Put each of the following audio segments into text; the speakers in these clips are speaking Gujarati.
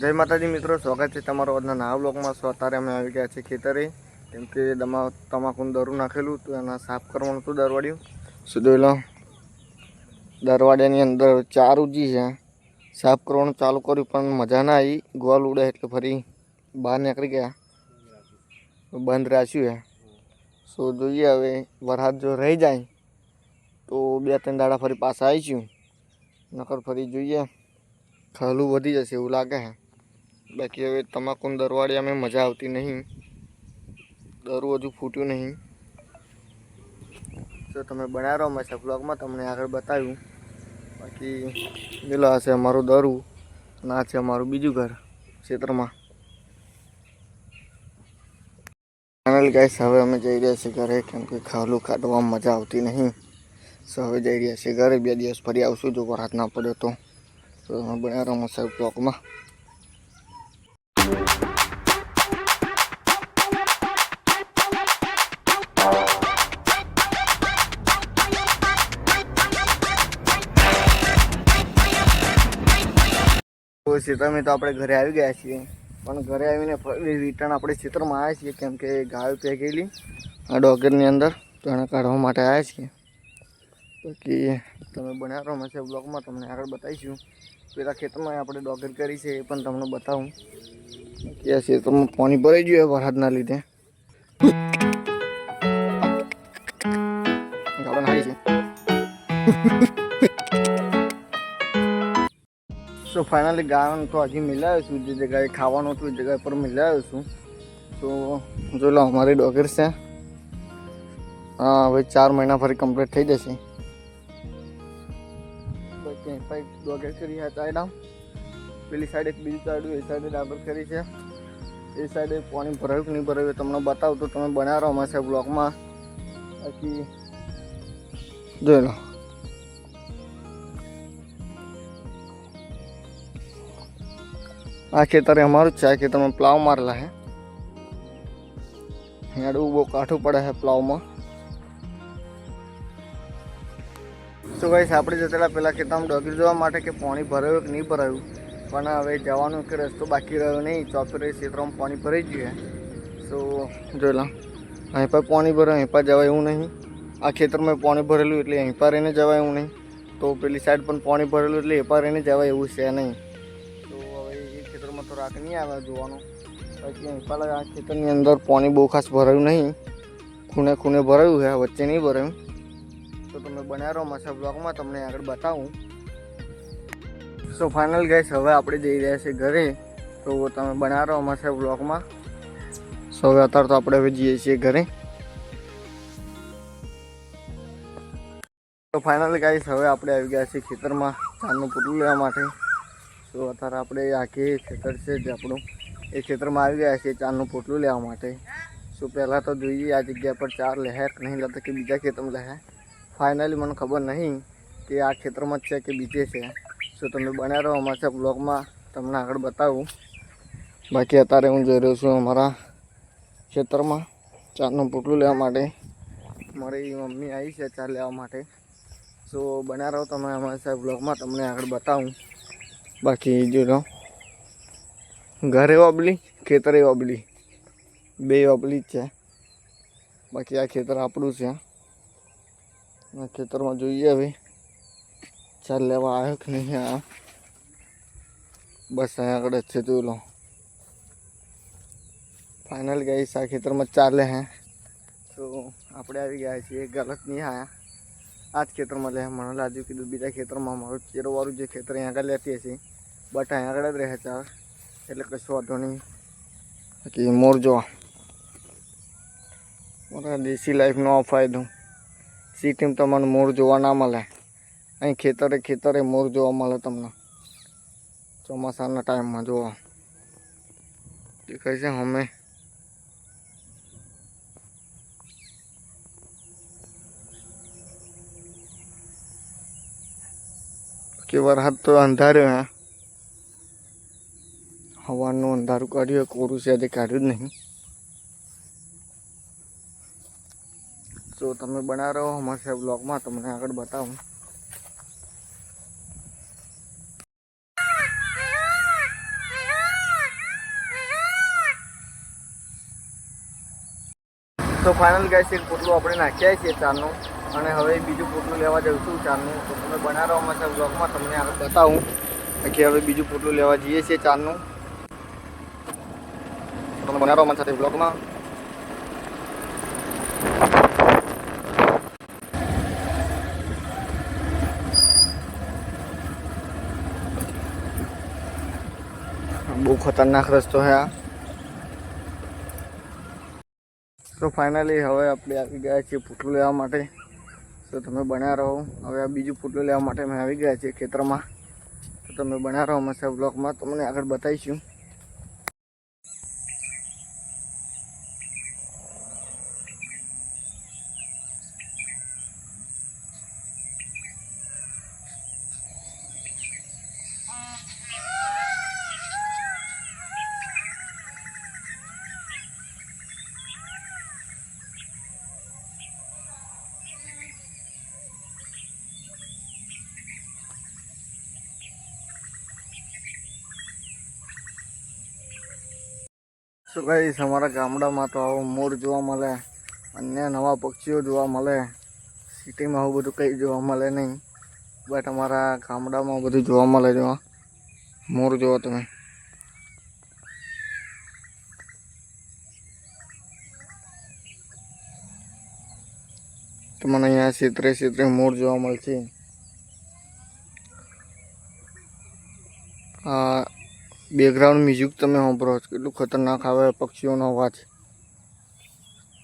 જય માતાજી મિત્રો, સ્વાગત છે તમારો આજના નવા બ્લોગમાં અત્યારે અમે આવી ગયા છીએ ખેતરે. કેમ કે દમા તમાકુનું દરું નાખેલું તો એના સાફ કરવાનું હતું દરવાડિયું. શું જોઈ લો દરવાડિયાની અંદર ચાર ઉજી છે. સાફ કરવાનું ચાલુ કર્યું, પણ મજા ના આવી. ગોલ ઉડે એટલે ફરી બહાર નીકળી ગયા. બંધ રાખ્યું છે. સો જોઈએ હવે વરસાદ જો રહી જાય, તો બે ત્રણ દાડા ફરી પાછા આવીશું. નકર ફરી જોઈએ, ખાલું વધી જશે એવું લાગે છે. બાકી હવે તમાકુન દરવાડિયામાં મજા આવતી નહીં. દરું હજુ ફૂટ્યું નહીં. તો તમે બનાવી રહો મેં બ્લોગમાં, તમને આગળ બતાવ્યું. બાકી પેલા છે અમારું દરું, અને આ છે અમારું બીજું ઘર ક્ષેત્રમાં. ફાઇનલ ગાઈસ હવે અમે જઈ રહ્યા છીએ ઘરે, કેમ કે ખાલું કાઢવામાં મજા આવતી નહીં. સો હવે જઈ રહ્યા છીએ ઘરે, બે દિવસ ફરી આવશું, જો વરસાદ ના પડ્યો તો. અમે બનાવી રહો મસાલ બ્લોગમાં. તો ક્ષેત્રમાં તો આપણે ઘરે આવી ગયા છીએ. પણ ઘરે આવીને રિટર્ન આપણે ખેતરમાં આવ્યા છીએ, કેમ કે ગાયો પેકેલી આ ડોગરની અંદર તો કાઢવા માટે આવ્યા છીએ. બાકી તમે બનાવ્યા રહો બ્લોગમાં, તમને આગળ બતાવીશું. પેલા ખેતરમાં આપણે ડોગર કરી છે, એ પણ તમને બતાવું. બાકી આ ક્ષેત્રમાં પાણી ભરાઈ ગયું વરસાદના લીધે. ગાડા નાહી છે. સો ફાઇનલી ગાવાનું તો હજી મિલાવ્યો છું, જે જગ્યાએ ખાવાનું હતું એ જગ્યા પર મિલાવ્યો છું. તો જો લો, અમારી ડોગર છે. હા હવે ચાર મહિના ફરી કમ્પ્લીટ થઈ જશે. ડોગર કરી હતા ચાયડા પેલી સાઈડ એક બીજી સાઈડ એ સાઈડે ડાબર કરી છે. એ સાઈડે પાણી ભરાયું કે નહીં ભરાયું તમને બતાવું તો તમે બનાવો અમારે છે બ્લોકમાં બાકી જોઈ લો. આ ખેતર અમારું જ છે, આ ખેતરમાં પ્લાવ મારેલા હે હેડવું બહુ કાઠું પડે છે પ્લાવમાં. તો ગાઈસ આપણે જતેલા પેલા ખેતરમાં ડોગી જોવા માટે કે પાણી ભરાયું કે નહીં ભરાયું? પણ હવે જવાનું કે રસ્તો બાકી રહ્યો નહીં ચોપરે ક્ષેત્રમાં પાણી ભરાઈ ગયું તો જોઈ લો. અહીં પર પાણી ભરાય, અહીં પર જવાય એવું નહીં. આ ખેતરમાં પાણી ભરેલું એટલે અહીં પર રહીને જવાય એવું નહીં. તો પેલી સાઈડ પણ પાણી ભરેલું એટલે એ પર રહીને જવાય એવું છે નહીં. તો હવે એ ખેતરમાં તો રાખ નહીં આવે જોવાનું. બાકી અહીં પર આ ખેતરની અંદર પાણી બહુ ખાસ ભરાયું નહીં. ખૂણે ખૂણે ભરાયું છે વચ્ચે નહીં ભરાયું. તો તમે બનાવી રહો માસા બ્લોગમાં તમને આગળ બતાવું. સો ફાઇનલ ગેસ હવે આપણે જઈ રહ્યા છીએ ઘરે. તો તમે બનાવો રહો માસા બ્લોગમાં સો હવે અત્યારે તો આપણે હવે જઈએ છીએ ઘરે. તો ફાઇનલ ગાઈસ હવે આપણે આવી ગયા છીએ ખેતરમાં ચાંદનું પૂરું લેવા માટે. તો અત્યારે આપણે આખી ખેતર છે જે આપણું. એ ખેતરમાં આવી ગયા છીએ ચાંદનું પોટલું લેવા માટે. તો પહેલાં તો જોઈએ આ જગ્યા પર ચાર લહેર, નહીં લેતા કે બીજા ખેતરમાં લહેર. ફાઇનલી મને ખબર નહીં કે આ ખેતરમાં જ છે કે બીજે છે. તો તમે બન્યા રહો અમારા બ્લોગમાં તમને આગળ બતાવું. બાકી અત્યારે હું જઈ રહ્યો છું અમારા ખેતરમાં. ચારનું પોટલું લેવા માટે. મારી મમ્મી આવી છે ચા લેવા માટે. સો બન્યા રહો તમે અમારા સાહેબ બ્લોગમાં તમને આગળ બતાવું. બાકી જો લો ઘરે વાબલી ખેતરે વાબલી બે. વાબલી જ છે. બાકી આ ખેતર આપણું છે. આ ખેતરમાં જોઈએ હવે. ચાલ લેવા આવ્યો કે નહીં આ બસ અહીંયા આગળ જ છે જોઈ લો ફાઇનલ ગઈ આ ખેતરમાં ચાલે હે તો આપણે આવી ગયા છીએ ગલત નહીં આયા આ જ ખેતરમાં લે મને લાગ્યું કીધું બીજા ખેતરમાં મારું ચેરોવાળું જે ખેતર અહીંયા આગળ લેતી હશે બટ અહીંયા આગળ જ રહે ચાર એટલે કશું વાંધો નહીં બાકી મોર જોવા મારા દેશી લાઈફનો આ ફાયદો સિટીમાં તમને મોર જોવા ના મળે અહીં ખેતરે ખેતરે મોર જોવા મળે તમને. ચોમાસાના ટાઈમમાં જોવા દેખાય છે અમે કે વરસાદ તો અંધાર્યો હા. હવાનું અંધારું કાઢ્યું કોરું છે આજે કાઢ્યું જ નહીં. તો તમે બના રહો અમારા બ્લોગમાં તમને આગળ બતાવું. તો ફાઇનલ ગાઈસ એક પોટલું આપણે નાખ્યા છીએ ચારનું અને હવે બીજું પોટલું લેવા જઉં છું ચારનું તો તમે બનાવવામાં છે બ્લોગમાં તમને આગળ બતાવું કે હવે બીજું પોટલું લેવા જઈએ છીએ ચારનું તમે બનાવવામાં સાથે બ્લોગમાં બહુ ખતરનાક રસ્તો હે આ. તો ફાઇનલી હવે આપણે આવી ગયા છીએ પૂટલું લેવા માટે. તો તમે બન્યા રહો. હવે આ બીજું પૂટલું લેવા માટે અમે આવી ગયા છીએ ખેતરમાં. તો તમે બન્યા રહો મસ્ત બ્લોકમાં તમને આગળ બતાવીશું. શું કહીશ અમારા ગામડામાં તો આવો મોર જોવા મળે, અન્ય નવા પક્ષીઓ જોવા મળે, સિટીમાં આવું બધું કંઈ જોવા મળે નહીં બટ અમારા ગામડામાં બધું જોવા મળે જોવા મોર જોવો તમે. તમને અહીંયા ક્ષેત્રે ક્ષેત્રે મોર જોવા મળશે આ બેકગ્રાઉન્ડ મ્યુઝિક તમે સાંભળો છો. કેટલું ખતરનાક આવે પક્ષીઓનો અવાજ.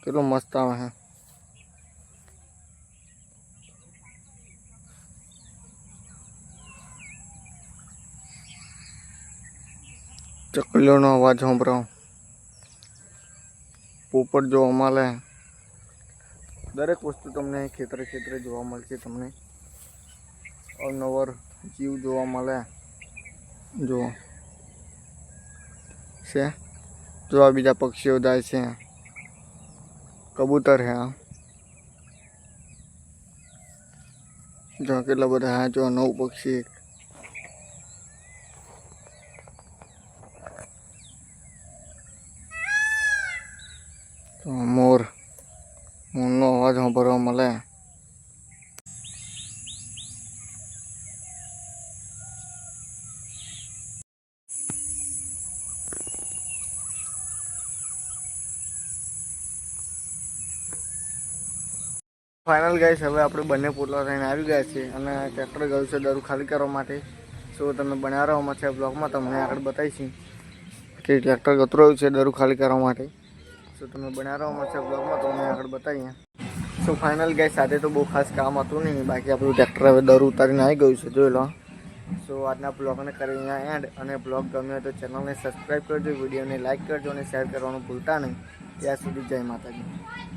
કેટલો મસ્ત આવે છે. ચકલીઓનો અવાજ સાંભળો. પોપટ જોવા મળે. દરેક વસ્તુ તમને ખેતરે ખેતરે જોવા મળશે. તમને અવનવર જીવ જોવા મળે. જો છે? જો આ બીજા પક્ષીઓ જાય છે. કબૂતર છે આ. જો કેટલા બધા હા જો નવ પક્ષી મોર. મોરનો અવાજ સાંભળવા મળે. ફાઇનલ ગાઈસ હવે આપણે બંને પોટલા થઈને આવી ગયા છે અને ટ્રેક્ટર ગયું છે દરું ખાલી કરવા માટે. સો તમે બન્યા રહો છે બ્લોગમાં તમને આગળ બતાવીશું કે ટ્રેક્ટર ગતું રહ્યું છે દરું ખાલી કરવા માટે. સો તમે બન્યા રહો છે બ્લોગમાં તમને આગળ બતાવીએ. સો ફાઇનલ ગાઈસ સાથે તો બહુ ખાસ કામ હતું નહીં. બાકી આપણું ટ્રેક્ટર હવે દર ઉતારીને આવી ગયું છે, જોઈ લો. સો આજના બ્લોગને કરી અહીંયા એન્ડ અને બ્લોગ ગમ્યો તો ચેનલને સબસ્ક્રાઈબ કરજો વિડીયોને લાઇક કરજો અને શેર કરવાનું ભૂલતા નહીં. ત્યાં સુધી જય માતાજી.